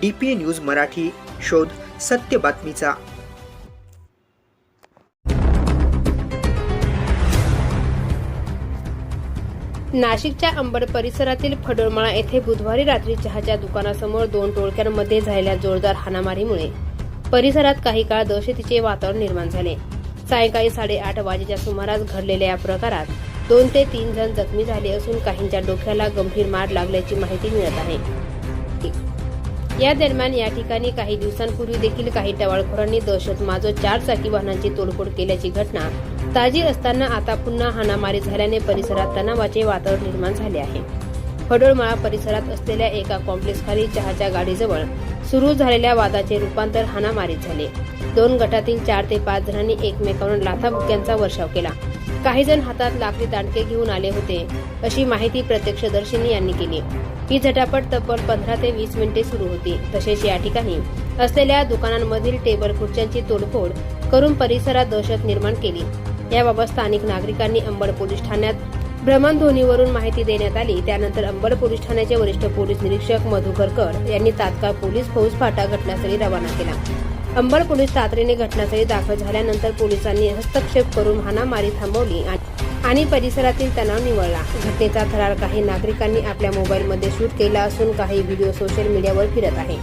D P A news Marathi शोध सत्य बातमीचा. नाशिकच्या अंबड परिसरातील फडोळमाळा येथे बुधवारी रात्री चहाच्या दुकानासमोर दोन टोळक्यांमध्ये झालेल्या जोरदार हाणामारीमुळे परिसरात काही काळ दहशतीचे वातावरण निर्माण झाले. सायंकाळी साडेआठ वाजेच्या सुमारास घडलेल्या या प्रकारात दोन ते तीन जण जखमी झाले असून काहींच्या डोक्याला गंभीर मार लागल्याची माहिती मिळत आहे. या दरम्यान या ठिकाणी काही दिवसांपूर्वी देखील काही टवाळखोरांनी दहशत माजत चार चाकी वाहनांची तोडफोड केल्याची घटना ताजी असताना आता पुन्हा हाणामारी झाल्याने परिसरात तणावाचे वातावरण निर्माण झाले आहे. फडोळमाळा परिसरात असलेल्या एका कॉम्प्लेक्सखाली चहाच्या गाडीजवळ सुरू झालेल्या वादाचे रूपांतर हाणामारीत झाले. दोन गटातील चार ते पाच जणांनी एकमेकांवर लाथाबुक्यांचा वर्षाव केला. काही जण हातात लाकडी दांडके घेऊन आले होते अशी माहिती प्रत्यक्षदर्शींनी यांनी केली. ही झटापट तब्बल पंधरा ते वीस मिनिटे सुरू होती. तसेच या ठिकाणी असलेल्या दुकानांमधील टेबल खुर्च्यांची तोडफोड करून परिसरात दहशत निर्माण केली. याबाबत स्थानिक नागरिकांनी अंबड पोलीस ठाण्यात भ्रमणध्वनीवरून माहिती देण्यात आली. त्यानंतर अंबड पोलीस ठाण्याचे वरिष्ठ पोलीस निरीक्षक मधुकरकर यांनी तात्काळ पोलीस फौज फाटा घटनास्थळी रवाना केला. अंबड पोलीस तातडीने घटनास्थळी दाखल झाल्यानंतर पोलिसांनी हस्तक्षेप करून हाणामारी थांबवली आणि- परिसरातील तणाव निवळला. घटनेचा थरार काही नागरिकांनी आपल्या मोबाईलमध्ये शूट केला असून काही व्हिडिओ सोशल मीडियावर फिरत आहे.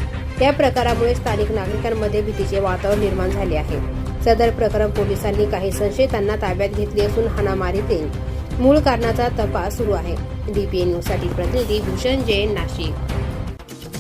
या प्रकारामुळे स्थानिक नागरिकांमध्ये भीतीचे वातावरण निर्माण झाले आहे. सदर प्रकरण पोलिसांनी काही संशयितांना ताब्यात घेतली असून हाणामारीतील मूळ कारणाचा तपास सुरू आहे. डीपीए न्यूजसाठी प्रतिनिधी भूषण जैन नाशिक.